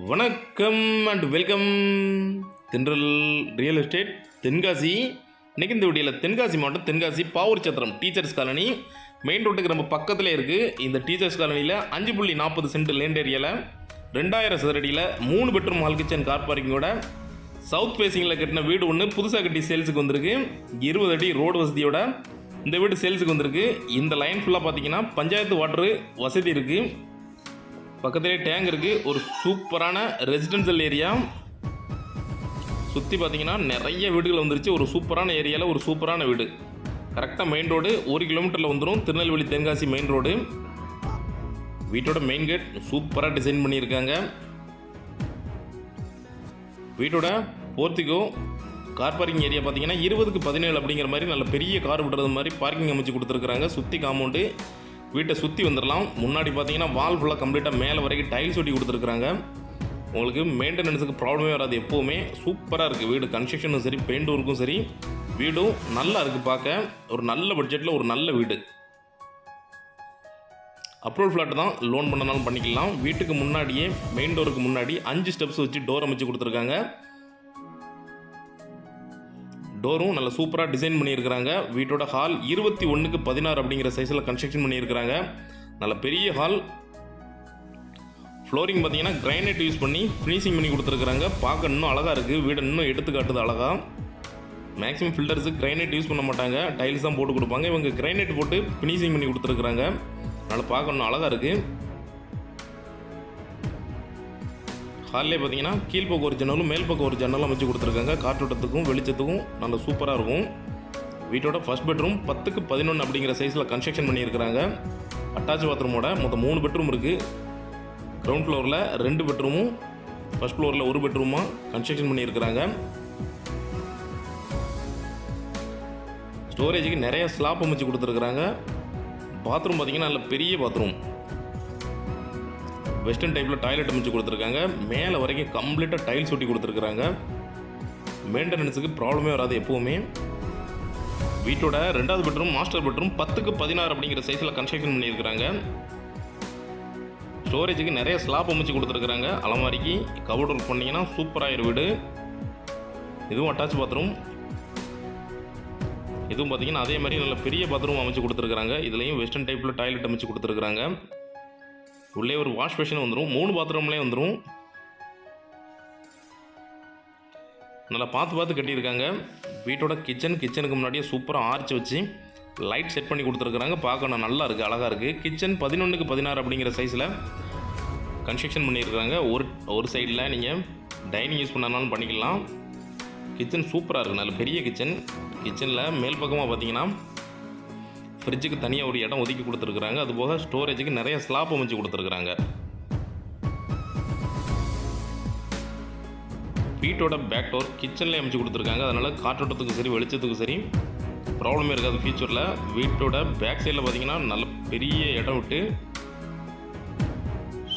வணக்கம் and welcome Thendral real estate Tenkasi. இன்றைக்கி இந்த வீடியோவில் தென்காசி மாவட்டம் Tenkasi Pavoor Chatram teachers colony main ரோட்டுக்கு ரொம்ப பக்கத்தில் இருக்குது இந்த டீச்சர்ஸ் காலனியில் அஞ்சு புள்ளி நாற்பது சென்ட் லேண்ட் ஏரியாவில் ரெண்டாயிரம் சதுரடியில் மூணு பெட்ரூம் ஹால் கிச்சன் கார் பார்க்கிங்கோட சவுத் ஃபேஸிங்கில் கட்டின வீடு ஒன்று புதுசாக கட்டி சேல்ஸுக்கு வந்திருக்கு. இருபது அடி ரோடு வசதியோட இந்த வீடு சேல்ஸுக்கு வந்திருக்கு. இந்த லைன் ஃபுல்லாக பார்த்தீங்கன்னா பஞ்சாயத்து வாட்டரு வசதி இருக்குது பக்கத்துலேயே டேங்க் இருக்குது ஒரு சூப்பரான ரெசிடென்ஷியல் ஏரியா சுற்றி பார்த்தீங்கன்னா நிறைய வீடுகள் வந்துருச்சு. ஒரு சூப்பரான ஏரியாவில் ஒரு சூப்பரான வீடு. கரெக்டாக மெயின் ரோடு ஒரு கிலோமீட்டரில் வந்துடும் திருநெல்வேலி தென்காசி மெயின் ரோடு வீட்டோட மெயின் கேட் சூப்பராக டிசைன் பண்ணியிருக்காங்க. வீட்டோட போர்த்திகோ கார் பார்க்கிங் ஏரியா பார்த்தீங்கன்னா இருபதுக்கு பதினேழு அப்படிங்கிற மாதிரி நல்ல பெரிய கார் விடுறது மாதிரி பார்க்கிங் அமைச்சு கொடுத்துருக்குறாங்க. சுற்றி காம்பவுண்டு வீட்டை சுற்றி வந்துடலாம் முன்னாடி பார்த்தீங்கன்னா வால் ஃபுல்லாக கம்ப்ளீட்டாக மேலே வரைக்கும் டைல்ஸ் ஒட்டி கொடுத்துருக்குறாங்க. உங்களுக்கு மெயின்டெனன்ஸுக்கு ப்ராப்ளமே வராது எப்போவுமே. சூப்பராக இருக்குது வீடு. கன்ஸ்ட்ரக்ஷனும் சரி பெயிண்ட் ஒர்க்கும் சரி. வீடும் நல்லா இருக்குது பார்க்க. ஒரு நல்ல பட்ஜெட்டில் ஒரு நல்ல வீடு. அப்ரூவல் ஃப்ளாட் தான் லோன் பண்ணனாலும் பண்ணிக்கலாம். வீட்டுக்கு முன்னாடியே மெயின் டோருக்கு முன்னாடி அஞ்சு ஸ்டெப்ஸ் வச்சு டோர் அமைச்சு கொடுத்துருக்காங்க. டோரும் நல்ல சூப்பராக டிசைன் பண்ணியிருக்கிறாங்க. வீட்டோட ஹால் இருபத்தி ஒன்றுக்கு பதினாறு அப்படிங்கிற சைஸில் கன்ஸ்ட்ரக்ஷன் பண்ணியிருக்கிறாங்க. நல்ல பெரிய ஹால் ஃப்ளோரிங் பார்த்தீங்கன்னா கிரைனைட் யூஸ் பண்ணி ஃபினிஷிங் பண்ணி கொடுத்துருக்குறாங்க. பார்க்க இன்னும் அழகாக இருக்குது வீடு இன்னும் எடுத்து காட்டுது அழகாக மேக்ஸிமம் ஃபில்டர்ஸு கிரைனைட் யூஸ் பண்ண மாட்டாங்க. டைல்ஸ் தான் போட்டு கொடுப்பாங்க. இவங்க கிரைனைட் போட்டு ஃபினிஷிங் பண்ணி கொடுத்துருக்குறாங்க. நல்லா பார்க்க இன்னும் அழகாக இருக்குது ஹாலிலே பார்த்தீங்கன்னா கீழ்ப்பக்கம் ஒரு ஜன்னலும் மேல் பக்கம் ஒரு ஜன்னலும் அமைச்சு கொடுத்துருக்காங்க. காற்றோட்டத்துக்கும் வெளிச்சத்துக்கும் நல்ல சூப்பராக இருக்கும். வீட்டோட ஃபர்ஸ்ட் பெட்ரூம் பத்துக்கு பதினொன்று அப்படிங்கிற சைஸில் கன்ஸ்ட்ரக்ஷன் பண்ணியிருக்கிறாங்க. அட்டாச் பாத்ரூமோட மொத்தம் மூணு பெட்ரூம் இருக்குது கிரவுண்ட் ஃப்ளோரில் ரெண்டு பெட்ரூமும் ஃபர்ஸ்ட் ஃப்ளோரில் ஒரு பெட்ரூமாக கன்ஸ்ட்ரக்ஷன் பண்ணியிருக்கிறாங்க. ஸ்டோரேஜுக்கு நிறைய ஸ்லாப் அமைச்சு கொடுத்துருக்குறாங்க. பாத்ரூம் பார்த்தீங்கன்னா நல்ல பெரிய பாத்ரூம் வெஸ்டர்ன் டைப்பில் டாய்லெட் அமைச்சு கொடுத்துருக்காங்க. மேலே வரைக்கும் கம்ப்ளீட்டாக டைல்ஸ் ஒட்டி கொடுத்துருக்குறாங்க. மெயின்டெனன்ஸுக்கு ப்ராப்ளமே வராது எப்போவுமே. வீட்டோட ரெண்டாவது பெட்ரூம் மாஸ்டர் பெட்ரூம் பத்துக்கு பதினாறு அப்படிங்கிற சைஸில் கன்ஸ்ட்ரக்ஷன் பண்ணியிருக்கிறாங்க. ஸ்டோரேஜுக்கு நிறைய ஸ்லாப் அமைச்சு கொடுத்துருக்குறாங்க. அலமாரிக்கு கபோர்ட் ஒர்க் பண்ணிங்கன்னா சூப்பராகிரு வீடு. இதுவும் அட்டாச் பாத்ரூம் இதுவும் பார்த்தீங்கன்னா அதே மாதிரி நல்ல பெரிய பாத்ரூம் அமைச்சு கொடுத்துருக்குறாங்க. இதுலேயும் வெஸ்டர்ன் டைப்பில் டாய்லெட் அமைச்சு கொடுத்துருக்குறாங்க. உள்ளே ஒரு வாஷ் மிஷின் வந்துடும் மூணு பாத்ரூம்லேயே வந்துடும் நல்லா பார்த்து பார்த்து கட்டியிருக்காங்க. வீட்டோட கிச்சன் கிச்சனுக்கு முன்னாடியே சூப்பராக ஆர்ச் வச்சு லைட் செட் பண்ணி கொடுத்துருக்குறாங்க. பார்க்கணும் நல்லா இருக்குது அழகாக இருக்குது கிச்சன் பதினொன்றுக்கு பதினாறு அப்படிங்கிற சைஸில் கன்ஸ்ட்ரக்ஷன் பண்ணியிருக்காங்க ஒரு ஒரு சைடில் நீங்கள் டைனிங் யூஸ் பண்ணாலும் பண்ணிக்கலாம். கிச்சன் சூப்பராக இருக்குது நல்ல பெரிய கிச்சன் கிச்சனில் மேல் பக்கமாக பார்த்தீங்கன்னா ஃப்ரிட்ஜுக்கு தனியாக ஒரு இடம் ஒதுக்கி கொடுத்துருக்குறாங்க. அதுபோக ஸ்டோரேஜுக்கு நிறைய ஸ்லாப் அமைச்சு கொடுத்துருக்குறாங்க. வீட்டோட பேக் டோர் கிச்சன்லேயே அமைச்சு கொடுத்துருக்காங்க. அதனால் காற்றோட்டத்துக்கு சரி வெளிச்சத்துக்கு சரி ப்ராப்ளமே இருக்காது ஃபியூச்சரில் வீட்டோட பேக் சைடில் பார்த்தீங்கன்னா நல்ல பெரிய இடம் விட்டு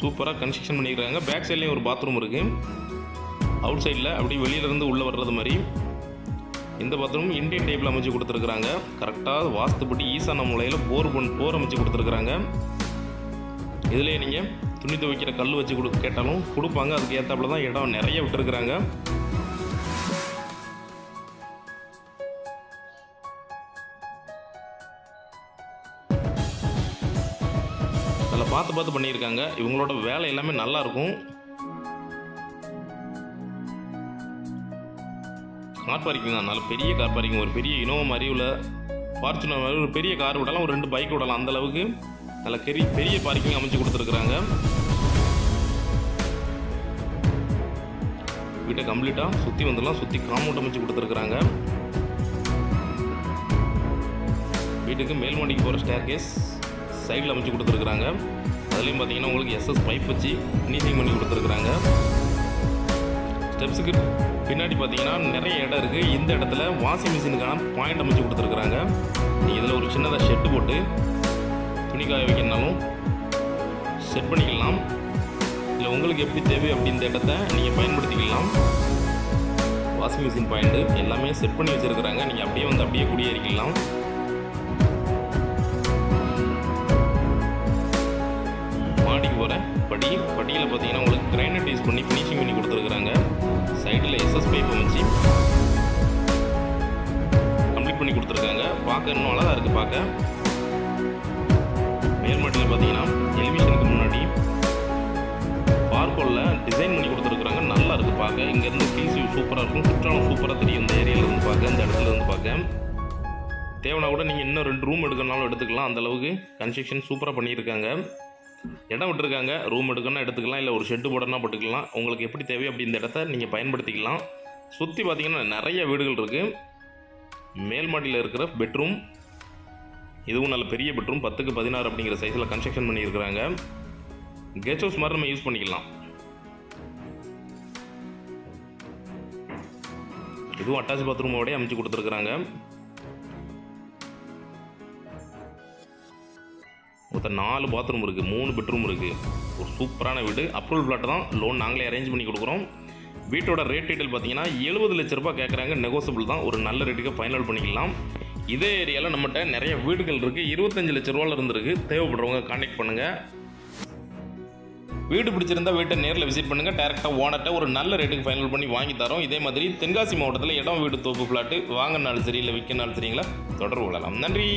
சூப்பராக கன்ஸ்ட்ரக்ஷன் பண்ணியிருக்காங்க பேக் சைட்லேயும் ஒரு பாத்ரூம் இருக்குது அவுட் சைடில் அப்படியே வெளியிலேருந்து உள்ளே வர்றது மாதிரி இந்த பாத்ரூம் இந்தியன் டைப்பில் அமைச்சு கொடுத்துருக்குறாங்க. கரெக்டாக வாஸ்துப்படி ஈசான மூலையில் போர் பண் போர் அமைச்சு கொடுத்துருக்குறாங்க. இதிலே நீங்கள் துணி துவைக்கிற கல் வச்சு கொடு கேட்டாலும் கொடுப்பாங்க. அதுக்கு ஏற்றாப்புல தான் இடம் நிறைய விட்டுருக்குறாங்க. அதில் பார்த்து பார்த்து பண்ணியிருக்காங்க. இவங்களோட வேலை எல்லாமே நல்லாயிருக்கும் ஸ்மார்ட் பார்க்கிங் தான் நல்ல பெரிய கார் பார்க்கிங் ஒரு பெரிய இனோவா மாதிரி உள்ள ஃபார்ச்சுனர் மாதிரி ஒரு பெரிய கார் விடலாம். ஒரு ரெண்டு பைக் விடலாம். அந்த அளவுக்கு நல்ல பெரிய பெரிய பார்க்கிங் அமைச்சு கொடுத்துருக்குறாங்க. வீட்டை கம்ப்ளீட்டாக சுற்றி வந்துடலாம். சுற்றி காம்பவுண்ட் அமைச்சு கொடுத்துருக்குறாங்க. வீட்டுக்கு மேல் மாடிக்கு போகிற ஸ்டேர் கேஸ் சைடில் அமைச்சு கொடுத்துருக்குறாங்க. அதுலேயும் பார்த்தீங்கன்னா உங்களுக்கு எஸ்எஸ் பைப் வச்சு ஃபினிஷிங் பண்ணி கொடுத்துருக்குறாங்க. ஸ்டெப்ஸுக்கு பின்னாடி பார்த்தீங்கன்னா நிறைய இடம் இருக்குது இந்த இடத்துல வாஷிங் மிஷினுக்கான பாயிண்ட் அமைச்சு கொடுத்துருக்குறாங்க. நீங்கள் இதில் ஒரு சின்னதாக ஷெட்டு போட்டு துணி காய வைக்கணுனாலும் செட் பண்ணிக்கலாம். இல்லை உங்களுக்கு எப்படி தேவை அப்படின்ற இந்த இடத்த நீங்கள் பயன்படுத்திக்கலாம். வாஷிங் மிஷின் பாயிண்ட்டு எல்லாமே செட் பண்ணி வச்சுருக்குறாங்க. நீங்கள் அப்படியே வந்து அப்படியே குடியேறிக்கலாம். மாடிக்கு போகிற படி படியில் பார்த்தீங்கன்னா உங்களுக்கு கிரைனட் யூஸ் பண்ணி ஃபினிஷிங் பார்க்க இன்னும் அழகாக இருக்குது பார்க்க. மேல்மட்டில் பார்த்தீங்கன்னா எலிவேஷனுக்கு முன்னாடி பார்க்கோலில் டிசைன் பண்ணி கொடுத்துருக்குறாங்க. நல்லா இருக்குது பார்க்க. இங்கேருந்து ஃபீஸ் சூப்பராக இருக்கும். குற்றாலம் சூப்பராக தெரியும். இந்த ஏரியாவில் இருந்து பார்க்க. இந்த இடத்துல இருந்து பார்க்க. தேவைன்னா கூட நீங்கள் இன்னும் ரெண்டு ரூம் எடுக்கணும்னாலும் எடுத்துக்கலாம். அந்த அளவுக்கு கன்ஸ்ட்ரக்ஷன் சூப்பராக பண்ணியிருக்காங்க. இடம் விட்டுருக்காங்க. ரூம் எடுக்கணும்னா எடுத்துக்கலாம். இல்லை ஒரு ஷெட்டு போடணும்னா போட்டுக்கலாம். உங்களுக்கு எப்படி தேவையோ அப்படி இந்த இடத்த நீங்கள் பயன்படுத்திக்கலாம். சுற்றி பார்த்தீங்கன்னா நிறைய வீடுகள் இருக்குது மேல் மாடியில் இருக்கிற பெட்ரூம் இதுவும் நல்ல பெரிய பெட்ரூம் பத்துக்கு பதினாறு அப்படிங்கிற சைஸில் கன்ஸ்ட்ரக்ஷன் பண்ணியிருக்கிறாங்க. கெஸ்ட் ஹவுஸ் மாதிரி நம்ம யூஸ் பண்ணிக்கலாம். இதுவும் அட்டாச் பாத்ரூமோடய அமைச்சு கொடுத்துருக்குறாங்க. மொத்தம் நாலு பாத்ரூம் இருக்குது மூணு பெட்ரூம் இருக்குது ஒரு சூப்பரான வீடு. அப்ரூவல் பிளாட் தான் லோன் நாங்களே அரேஞ்ச் பண்ணி கொடுக்குறோம். வீட்டோட ரேட் டீட்டெயில் பார்த்தீங்கன்னா எழுபது லட்ச ரூபாய் கேட்குறாங்க நெகோசியபிள் தான். ஒரு நல்ல ரேட்டுக்கு ஃபைனல் பண்ணிக்கலாம். இதே ஏரியாவில் நம்மகிட்ட நிறைய வீடுகள் இருக்குது இருபத்தஞ்சு லட்ச ரூபால இருந்துருக்கு தேவைப்படுறவங்க காண்டாக்ட் பண்ணுங்கள் வீடு பிடிச்சிருந்தா வீட்டை நேரில் விசிட் பண்ணுங்கள் டேரெக்டாக ஓனர்கிட்ட ஒரு நல்ல ரேட்டுக்கு ஃபைனல் பண்ணி வாங்கி தரோம். இதே மாதிரி தென்காசி மாவட்டத்தில் இடம் வீடு தோப்பு ஃப்ளாட்டு வாங்கினாலும் சரி இல்லை விற்கனாலும் சரிங்களா? தொடர்பு கொள்ளலாம். நன்றி!